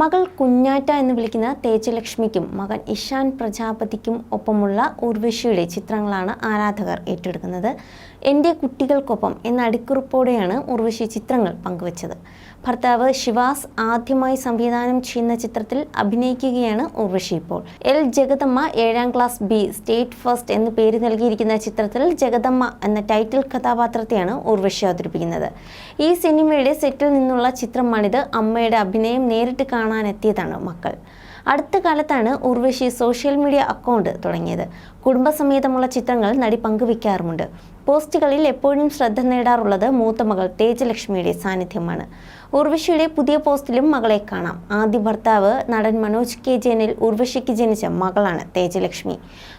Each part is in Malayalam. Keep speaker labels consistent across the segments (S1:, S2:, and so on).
S1: മകൾ കുഞ്ഞാറ്റ എന്ന് വിളിക്കുന്ന തേജലക്ഷ്മിക്കും മകൻ ഇഷാൻ പ്രജാപതിക്കും ഒപ്പമുള്ള ഉർവശിയുടെ ചിത്രങ്ങളാണ് ആരാധകർ ഏറ്റെടുക്കുന്നത്. എന്റെ കുട്ടികൾക്കൊപ്പം എന്ന അടിക്കുറിപ്പോടെയാണ് ഉർവശി ചിത്രങ്ങൾ പങ്കുവച്ചത്. ഭർത്താവ് ശിവാസ് ആദ്യമായി സംവിധാനം ചെയ്യുന്ന ചിത്രത്തിൽ അഭിനയിക്കുകയാണ് ഉർവശി ഇപ്പോൾ. എൽ. ജഗദമ്മ ഏഴാം ക്ലാസ് ബി സ്റ്റേറ്റ് ഫസ്റ്റ് എന്ന് പേര് നൽകിയിരിക്കുന്ന ചിത്രത്തിൽ ജഗദമ്മ എന്ന ടൈറ്റിൽ കഥാപാത്രത്തെയാണ് ഉർവശി അവതരിപ്പിക്കുന്നത്. ഈ സിനിമയുടെ സെറ്റിൽ നിന്നുള്ള ചിത്രമാണിത്. അമ്മയുടെ അഭിനയം നേരിട്ട് കാണാനെത്തിയതാണ് മക്കൾ. അടുത്ത കാലത്താണ് ഉർവശി സോഷ്യൽ മീഡിയ അക്കൗണ്ട് തുടങ്ങിയത്. കുടുംബസമേതമുള്ള ചിത്രങ്ങൾ നടി പങ്കുവയ്ക്കാറുമുണ്ട് പോസ്റ്റുകളിൽ എപ്പോഴും ശ്രദ്ധ നേടാറുള്ളത് മൂത്ത മകൾ തേജലക്ഷ്മിയുടെ സാന്നിധ്യമാണ്. ഉർവശിയുടെ പുതിയ പോസ്റ്റിലും മകളെ കാണാം. ആദ്യ ഭർത്താവ് നടൻ മനോജ് കെ ജയനിൽ ഉർവശിക്ക് ജനിച്ച മകളാണ് തേജലക്ഷ്മി.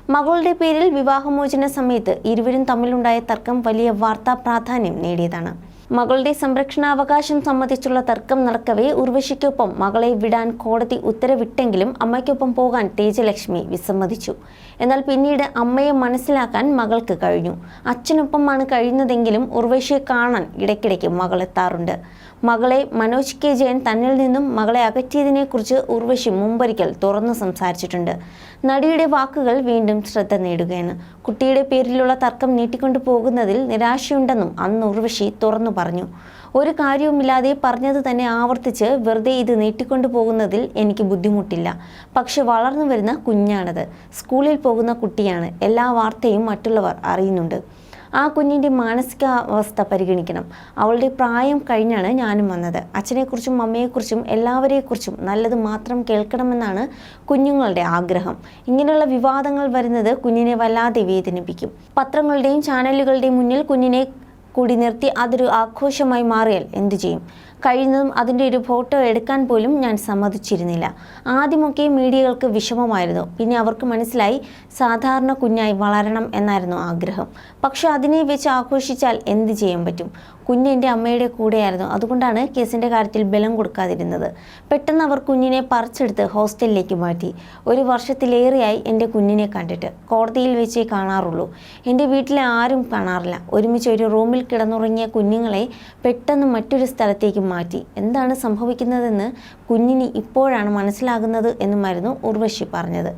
S1: മകളുടെ പേരിൽ വിവാഹമോചന സമയത്ത് ഇരുവരും തമ്മിലുണ്ടായ തർക്കം വലിയ വാർത്താ പ്രാധാന്യം നേടിയതാണ്. മകളുടെ സംരക്ഷണാവകാശം സംബന്ധിച്ചുള്ള തർക്കം നടക്കവേ ഉർവശിക്കൊപ്പം മകളെ വിടാൻ കോടതി ഉത്തരവിട്ടെങ്കിലും അമ്മയ്ക്കൊപ്പം പോകാൻ തേജലക്ഷ്മി വിസമ്മതിച്ചു. എന്നാൽ പിന്നീട് അമ്മയെ മനസ്സിലാക്കാൻ മകൾക്ക് കഴിഞ്ഞു. അച്ഛനൊപ്പമാണ് കഴിയുന്നതെങ്കിലും ഉർവശിയെ കാണാൻ ഇടയ്ക്കിടയ്ക്ക് മകൾ എത്താറുണ്ട്. മകളെ മനോജ് കെ ജയൻ തന്നിൽ നിന്നും മകളെ അകറ്റിയതിനെക്കുറിച്ച് ഉർവശി മുമ്പൊരിക്കൽ തുറന്നു സംസാരിച്ചിട്ടുണ്ട്. നടിയുടെ വാക്കുകൾ വീണ്ടും ശ്രദ്ധ നേടുകയാണ്. കുട്ടിയുടെ പേരിലുള്ള തർക്കം നീട്ടിക്കൊണ്ടു പോകുന്നതിൽ നിരാശയുണ്ടെന്നും അന്ന് ഉർവശി തുറന്നു പറഞ്ഞു. ഒരു കാര്യവുമില്ലാതെ പറഞ്ഞത് തന്നെ ആവർത്തിച്ച് വെറുതെ ഇത് നീട്ടിക്കൊണ്ടു പോകുന്നതിൽ എനിക്ക് ബുദ്ധിമുട്ടില്ല. പക്ഷെ വളർന്നു വരുന്ന കുഞ്ഞാണത്. സ്കൂളിൽ പോകുന്ന കുട്ടിയാണ്. എല്ലാ വാർത്തയും മറ്റുള്ളവർ അറിയുന്നുണ്ട്. ആ കുഞ്ഞിന്റെ മാനസികാവസ്ഥ പരിഗണിക്കണം. അവളുടെ പ്രായം കഴിഞ്ഞാണ് ഞാനും വന്നത്. അച്ഛനെക്കുറിച്ചും അമ്മയെക്കുറിച്ചും എല്ലാവരെക്കുറിച്ചും നല്ലത് മാത്രം കേൾക്കണമെന്നാണ് കുഞ്ഞുങ്ങളുടെ ആഗ്രഹം. ഇങ്ങനെയുള്ള വിവാദങ്ങൾ വരുന്നത് കുഞ്ഞിനെ വല്ലാതെ വേദനിപ്പിക്കും. പത്രങ്ങളുടെയും ചാനലുകളുടെയും മുന്നിൽ കുഞ്ഞിനെ കൂടി നിർത്തി അതൊരു ആഘോഷമായി മാറിയാൽ എന്തു ചെയ്യും? കഴിയുന്നതും അതിന്റെ ഒരു ഫോട്ടോ എടുക്കാൻ പോലും ഞാൻ സമ്മതിച്ചിരുന്നില്ല. ആദ്യമൊക്കെ മീഡിയകൾക്ക് വിഷമമായിരുന്നു. പിന്നെ അവർക്ക് മനസ്സിലായി സാധാരണ കുഞ്ഞായി വളരണം എന്നായിരുന്നു ആഗ്രഹം. പക്ഷെ അതിനെ വെച്ച് ആഘോഷിച്ചാൽ എന്ത് ചെയ്യാൻ പറ്റും? കുഞ്ഞ് എന്റെ അമ്മയുടെ കൂടെയായിരുന്നു. അതുകൊണ്ടാണ് കേസിന്റെ കാര്യത്തിൽ ബലം കൊടുക്കാതിരുന്നത്. പെട്ടെന്ന് അവർ കുഞ്ഞിനെ പറിച്ചെടുത്ത് ഹോസ്റ്റലിലേക്ക് മാറ്റി. ഒരു വർഷത്തിലേറെയായി എന്റെ കുഞ്ഞിനെ കണ്ടിട്ട്. കോടതിയിൽ വെച്ചേ കാണാറുള്ളൂ. എന്റെ വീട്ടിലെ ആരും കാണാറില്ല. ഒരുമിച്ച് ഒരു റൂമിൽ കിടന്നുറങ്ങിയ കുഞ്ഞുങ്ങളെ പെട്ടെന്ന് മറ്റൊരു സ്ഥലത്തേക്ക് മാറ്റി. എന്താണ് സംഭവിക്കുന്നതെന്ന് കുഞ്ഞിന് ഇപ്പോഴാണ് മനസ്സിലാകുന്നത് എന്നുമായിരുന്നു ഉർവശി പറഞ്ഞത്.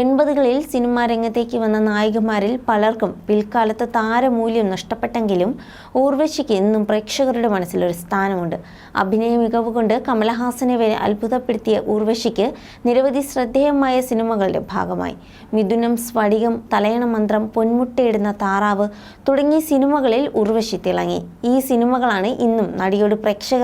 S1: എൺപതുകളിൽ സിനിമാ രംഗത്തേക്ക് വന്ന നായികമാരിൽ പലർക്കും പിൽക്കാലത്ത് താരമൂല്യം നഷ്ടപ്പെട്ടെങ്കിലും ഊർവശിക്ക് ഇന്നും പ്രേക്ഷകരുടെ മനസ്സിലൊരു സ്ഥാനമുണ്ട്. അഭിനയ മികവ് കൊണ്ട് കമലഹാസനെ വരെ അത്ഭുതപ്പെടുത്തിയ ഊർവശിക്ക് നിരവധി ശ്രദ്ധേയമായ സിനിമകളുടെ ഭാഗമായി. മിഥുനം സ്ഫടികം തലയണ മന്ത്രം പൊന്മുട്ടയിടുന്ന താറാവ് തുടങ്ങിയ സിനിമകളിൽ ഉർവശി തിളങ്ങി. ഈ സിനിമകളാണ് ഇന്നും നടിയോട്